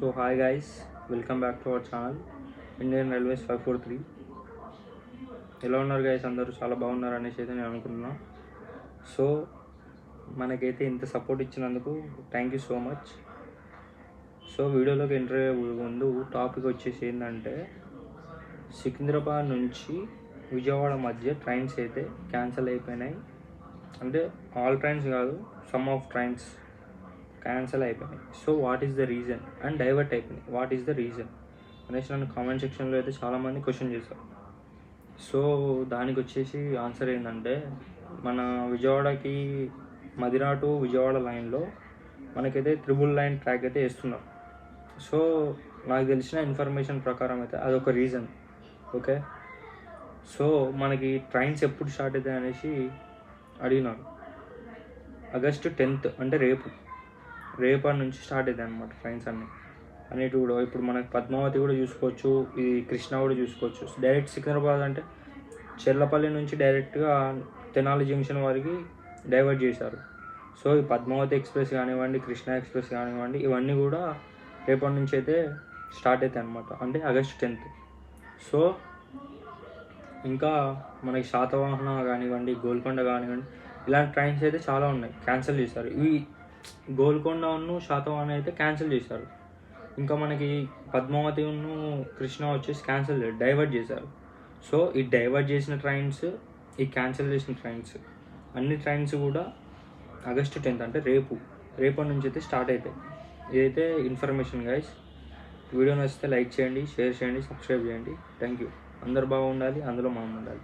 So hi guys welcome back to our channel Indian railways five four three. ఎలా ఉన్నారు guys అందరూ? చాలా బాగున్నారు అనేసి అయితే నేను అనుకుంటున్నా. సో మనకైతే ఇంత సపోర్ట్ ఇచ్చినందుకు thank you so much so వీడియోలోకి ఎంటర్ అయ్యే ముందు టాపిక్ వచ్చేసి ఏంటంటే సికింద్రాబాద్ నుంచి విజయవాడ మధ్య ట్రైన్స్ అయితే క్యాన్సిల్ అయిపోయినాయి. అంటే ఆల్ ట్రైన్స్ కాదు సమ్ ఆఫ్ ట్రైన్స్ క్యాన్సిల్ అయిపోయినాయి. So what is the reason and divert అయిపోయినాయి. వాట్ ఈస్ ద రీజన్ అనేసి నన్ను కామెంట్ సెక్షన్లో అయితే చాలామంది క్వశ్చన్ చేశారు. సో దానికి వచ్చేసి ఆన్సర్ ఏంటంటే మన విజయవాడకి మదిరా టు విజయవాడ లైన్లో మనకైతే త్రిబుల్ లైన్ ట్రాక్ అయితే వేస్తున్నారు. సో నాకు తెలిసిన ఇన్ఫర్మేషన్ ప్రకారం అయితే అదొక రీజన్ ఓకే సో మనకి ట్రైన్స్ ఎప్పుడు స్టార్ట్ అవుతాయి అనేసి అడిగినారు. ఆగస్టు టెన్త్ అంటే రేపు. రేపటి నుంచి స్టార్ట్ అవుతాయి అనమాట ట్రైన్స్ అన్నీ. అన్నిటి కూడా. ఇప్పుడు మనకి పద్మావతి కూడా చూసుకోవచ్చు ఇది కృష్ణ కూడా చూసుకోవచ్చు. డైరెక్ట్ సికింద్రాబాద్ అంటే చెర్లపల్లి నుంచి డైరెక్ట్గా తెనాలి జంక్షన్ వరకు డైవర్ట్ చేశారు. సో ఈ పద్మావతి ఎక్స్ప్రెస్ కానివ్వండి కృష్ణ ఎక్స్ప్రెస్ కానివ్వండి ఇవన్నీ కూడా రేపటి నుంచి అయితే స్టార్ట్ అవుతాయి అనమాట అంటే ఆగస్ట్ టెన్త్ సో ఇంకా మనకి శాతవాహన కానివ్వండి గోల్కొండ కానివ్వండి ఇలాంటి ట్రైన్స్ అయితే చాలా ఉన్నాయి. క్యాన్సిల్ చేశారు. ఇవి గోల్కొండ ఉన్ను శాతవాహన అయితే క్యాన్సిల్ చేశారు. ఇంకా మనకి పద్మావతి ఉన్ను కృష్ణ వచ్చేసి క్యాన్సిల్ డైవర్ట్ చేశారు. సో ఈ డైవర్ట్ చేసిన ట్రైన్స్ ఈ క్యాన్సిల్ చేసిన ట్రైన్స్ అన్ని ట్రైన్స్ కూడా ఆగస్టు టెన్త్ అంటే రేపు రేపటి నుంచి అయితే స్టార్ట్ అవుతాయి ఇదైతే ఇన్ఫర్మేషన్ గైస్. వీడియో నచ్చితే లైక్ చేయండి షేర్ చేయండి సబ్స్క్రైబ్ చేయండి. Thank you. అందరు బాగుండాలి అందులో మనం ఉండాలి.